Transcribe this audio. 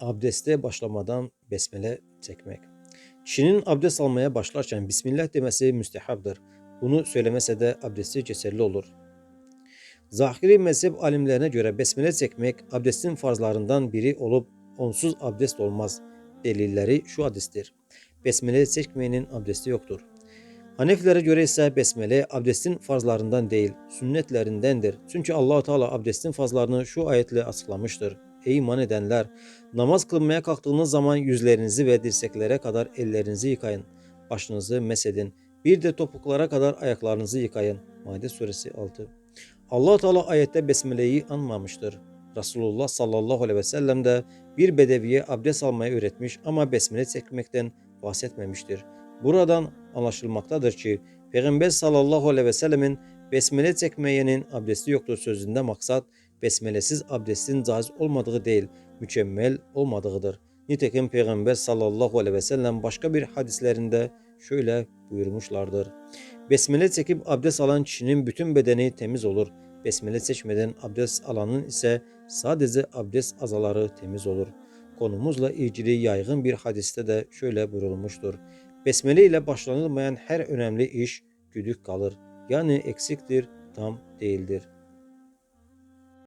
Abdeste başlamadan besmele çekmek. Kişinin abdest almaya başlarken Bismillah demesi müstehapdır. Bunu söylemese de abdesti geçerli olur. Zahiri mezhep alimlerine göre besmele çekmek abdestin farzlarından biri olup onsuz abdest olmaz. Delilleri şu hadistir. Besmele çekmeyenin abdesti yoktur. Hanefilere göre ise besmele abdestin farzlarından değil, sünnetlerindendir. Çünkü Allah Teala abdestin farzlarını şu ayetle açıklamıştır. Ey iman edenler, namaz kılmaya kalktığınız zaman yüzlerinizi ve dirseklere kadar ellerinizi yıkayın. Başınızı mesedin. Bir de topuklara kadar ayaklarınızı yıkayın. Maide suresi 6. Allah Teala ayette besmeleyi anmamıştır. Resulullah sallallahu aleyhi ve sellem de bir bedeviye abdest almayı öğretmiş ama besmele çekmekten bahsetmemiştir. Buradan anlaşılmaktadır ki Peygamber sallallahu aleyhi ve sellemin besmele çekmeyenin abdesti yoktur sözünde maksat besmelesiz abdestin caiz olmadığı değil, mükemmel olmadığıdır. Nitekim Peygamber sallallahu aleyhi ve sellem başka bir hadislerinde şöyle buyurmuşlardır. Besmele çekip abdest alan kişinin bütün bedeni temiz olur. Besmele çekmeden abdest alanın ise sadece abdest azaları temiz olur. Konumuzla ilgili yaygın bir hadiste de şöyle buyurulmuştur. Besmele ile başlanılmayan her önemli iş güdük kalır. Yani eksiktir, tam değildir.